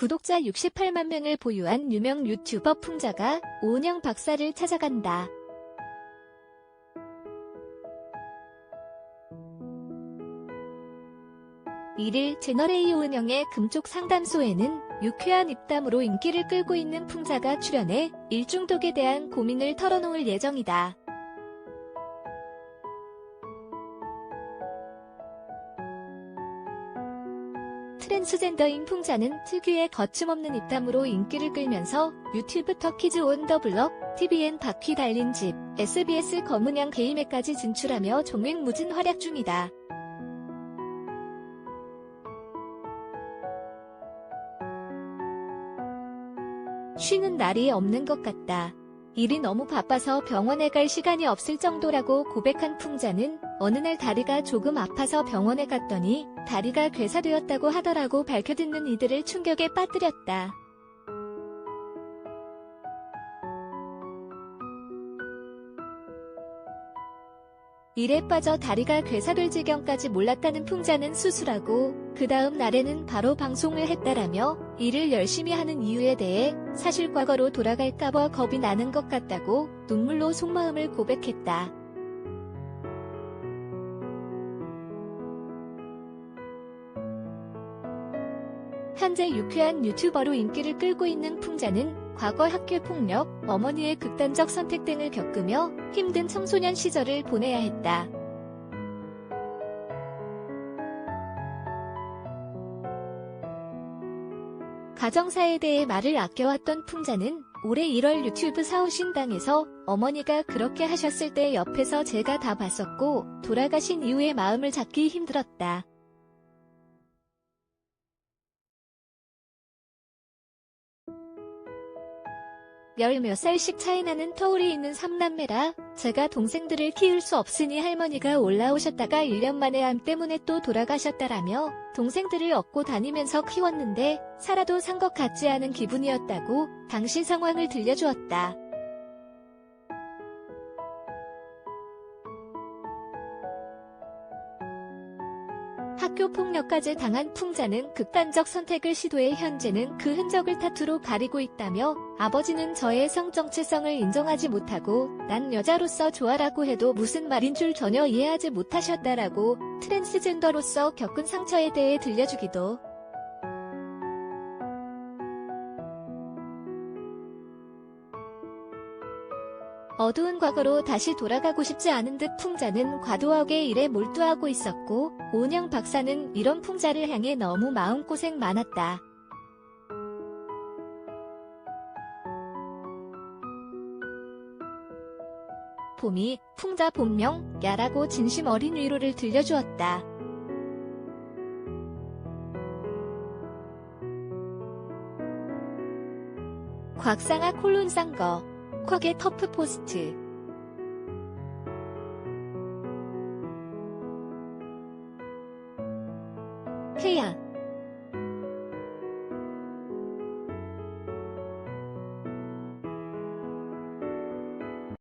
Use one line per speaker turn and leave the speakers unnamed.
구독자 68만 명을 보유한 유명 유튜버 풍자가 오은영 박사를 찾아간다. 일일 채널A 오은영의 금쪽 상담소에는 유쾌한 입담으로 인기를 끌고 있는 풍자가 출연해 일중독에 대한 고민을 털어놓을 예정이다. 트랜스젠더인 풍자는 특유의 거침없는 입담으로 인기를 끌면서 유튜브 터키즈 온 더 블럭, TVN 바퀴 달린 집, SBS 검은양 게임에까지 진출하며 종횡무진 활약 중이다. 쉬는 날이 없는 것 같다. 일이 너무 바빠서 병원에 갈 시간이 없을 정도라고 고백한 풍자는 어느 날 다리가 조금 아파서 병원에 갔더니 다리가 괴사되었다고 하더라고 밝혀듣는 이들을 충격에 빠뜨렸다. 일에 빠져 다리가 괴사될 지경까지 몰랐다는 풍자는 수술하고 그 다음 날에는 바로 방송을 했다라며 일을 열심히 하는 이유에 대해 사실 과거로 돌아갈까봐 겁이 나는 것 같다고 눈물로 속마음을 고백했다. 현재 유쾌한 유튜버로 인기를 끌고 있는 풍자는 과거 학교 폭력, 어머니의 극단적 선택 등을 겪으며 힘든 청소년 시절을 보내야 했다. 가정사에 대해 말을 아껴왔던 풍자는 올해 1월 유튜브 사오신당에서 어머니가 그렇게 하셨을 때 옆에서 제가 다 봤었고 돌아가신 이후에 마음을 잡기 힘들었다. 열몇 살씩 차이 나는 터울이 있는 삼남매라 제가 동생들을 키울 수 없으니 할머니가 올라오셨다가 1년 만에 암 때문에 또 돌아가셨다라며 동생들을 업고 다니면서 키웠는데 살아도 산 것 같지 않은 기분이었다고 당시 상황을 들려주었다. 학교 폭력까지 당한 풍자는 극단적 선택을 시도해 현재는 그 흔적을 타투로 가리고 있다며 아버지는 저의 성 정체성을 인정하지 못하고 난 여자로서 좋아라고 해도 무슨 말인 줄 전혀 이해하지 못하셨다라고 트랜스젠더로서 겪은 상처에 대해 들려주기도 어두운 과거로 다시 돌아가고 싶지 않은 듯 풍자는 과도하게 일에 몰두하고 있었고 오은영 박사는 이런 풍자를 향해 너무 마음고생 많았다. 봄이 풍자 본명 야라고 진심 어린 위로를 들려주었다. 곽상아 콜론상거 쿼의 터프 포스트. 태야